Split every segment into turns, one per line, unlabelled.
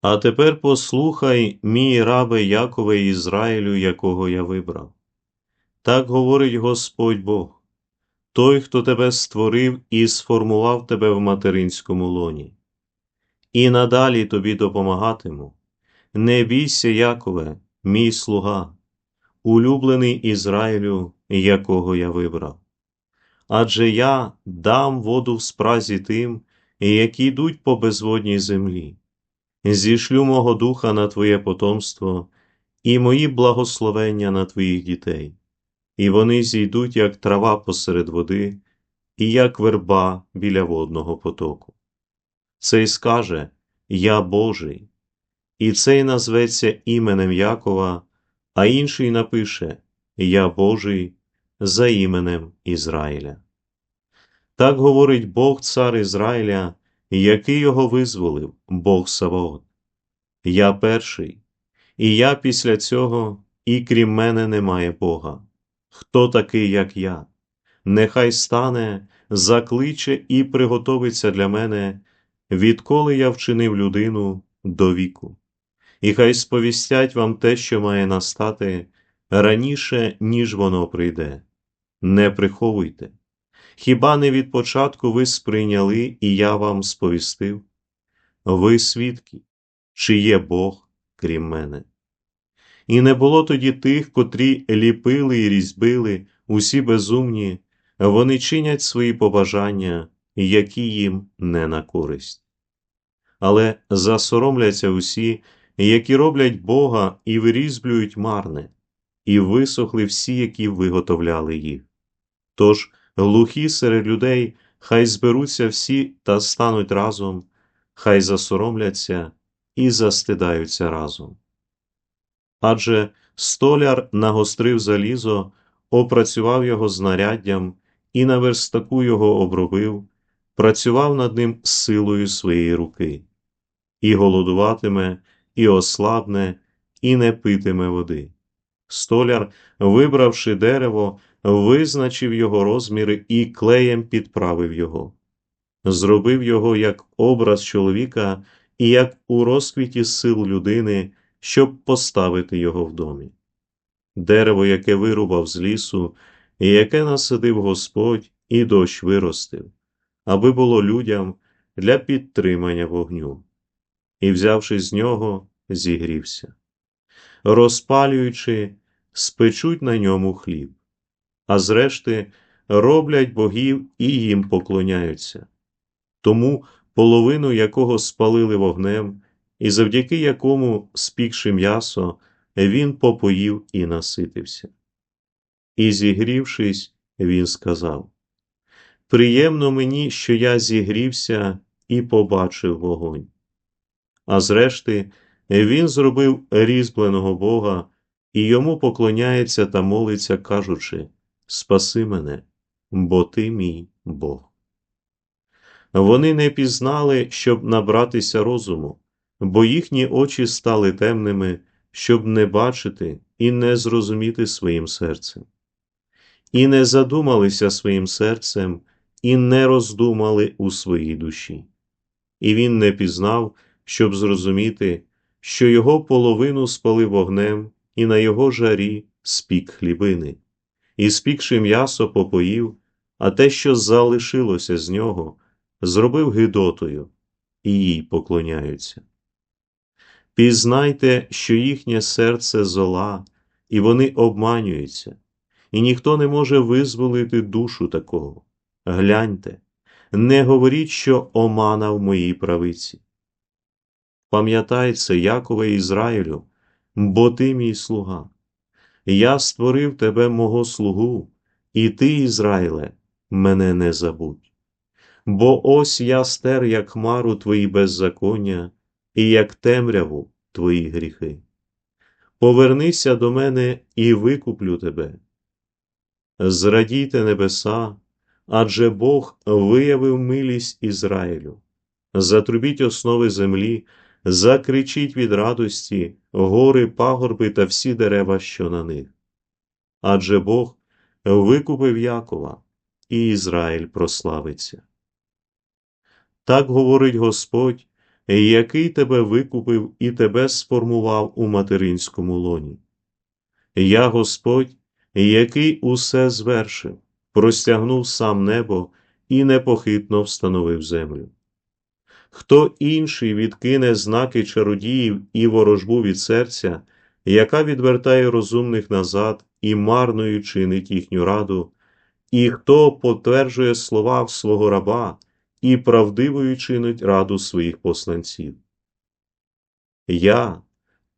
А тепер послухай, мій рабе Якове Ізраїлю, якого я вибрав. Так говорить Господь Бог, той, хто тебе створив і сформував тебе в материнському лоні. І надалі тобі допомагатиму. Не бійся, Якове, мій слуга, улюблений Ізраїлю, якого я вибрав. Адже я дам воду в спразі тим, які йдуть по безводній землі зішлю мого духа на Твоє потомство і мої благословення на Твоїх дітей, і вони зійдуть, як трава посеред води, і як верба біля водного потоку. Цей скаже Я Божий, і цей назветься іменем Якова, а інший напише Я Божий за іменем Ізраїля. Так говорить Бог цар Ізраїля який його визволив, Бог Саваот. Я перший, і я після цього, і крім мене немає Бога. Хто такий, як я? Нехай стане, закличе і приготовиться для мене, відколи я вчинив людину до віку. І хай сповістять вам те, що має настати раніше, ніж воно прийде. Не приховуйте. Хіба не від початку ви сприйняли, і я вам сповістив? Ви свідки, чи є Бог, крім мене? І не було тоді тих, котрі ліпили і різьбили, усі безумні, вони чинять свої побажання, які їм не на користь. Але засоромляться усі, які роблять Бога і вирізблюють марне, і висохли всі, які виготовляли їх. Тож глухі серед людей, хай зберуться всі та стануть разом, хай засоромляться і застидаються разом. Адже столяр нагострив залізо, опрацював його знаряддям і на верстаку його обробив, працював над ним силою своєї руки, і голодуватиме, і ослабне, і не питиме води. Столяр, вибравши дерево, визначив його розміри і клеєм підправив його, зробив його як образ чоловіка і як у розквіті сил людини, щоб поставити його в домі. Дерево, яке вирубав з лісу, і яке насадив Господь, і дощ виростив, аби було людям для підтримання вогню, і, взявши з нього, зігрівся. Розпалюючи, спечуть на ньому хліб а зрешти роблять богів і їм поклоняються, тому половину якого спалили вогнем, і завдяки якому, спікши м'ясо, він попоїв і наситився. І, зігрівшись, він сказав Приємно мені, що я зігрівся і побачив вогонь. А зрешти, він зробив різьбленого Бога і йому поклоняється та молиться, кажучи спаси мене, бо ти мій Бог. Вони не пізнали, щоб набратися розуму, бо їхні очі стали темними, щоб не бачити і не зрозуміти своїм серцем, і не задумалися своїм серцем, і не роздумали у своїй душі. І він не пізнав, щоб зрозуміти, що його половину спалив вогнем, і на його жарі спік хлібини і, спікши м'ясо, попоїв, а те, що залишилося з нього, зробив гидотою, і їй поклоняються. Пізнайте, що їхнє серце зола, і вони обманюються, і ніхто не може визволити душу такого. Гляньте, не говоріть, що омана в моїй правиці. Пам'ятай це, Якове Ізраїлю, бо ти мій слуга. Я створив тебе, мого слугу, і ти, Ізраїле, мене не забудь. Бо ось я стер, як хмару твої беззаконня, і як темряву твої гріхи. Повернися до мене і викуплю тебе. Зрадійте небеса, адже Бог виявив милість Ізраїлю. Затрубіть основи землі, закричіть від радості, гори, пагорби та всі дерева, що на них. Адже Бог викупив Якова, і Ізраїль прославиться. Так говорить Господь, який тебе викупив і тебе сформував у материнському лоні. Я Господь, який усе звершив, простягнув сам небо і непохитно встановив землю. Хто інший відкине знаки чародіїв і ворожбу від серця, яка відвертає розумних назад і марною чинить їхню раду, і хто потверджує слова свого раба і правдивою чинить раду своїх посланців. Я,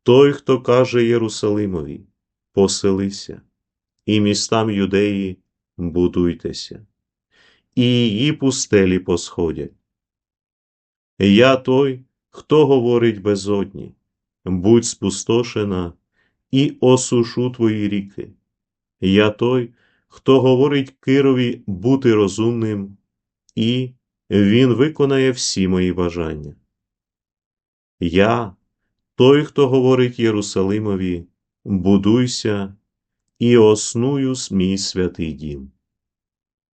той, хто каже Єрусалимові, поселися, і містам юдеї будуйтеся, і її пустелі посходять. Я той, хто говорить безодні, будь спустошена і осушу твої ріки. Я той, хто говорить Кирові бути розумним, і він виконає всі мої бажання. Я той, хто говорить Єрусалимові, будуйся і осную мій святий дім.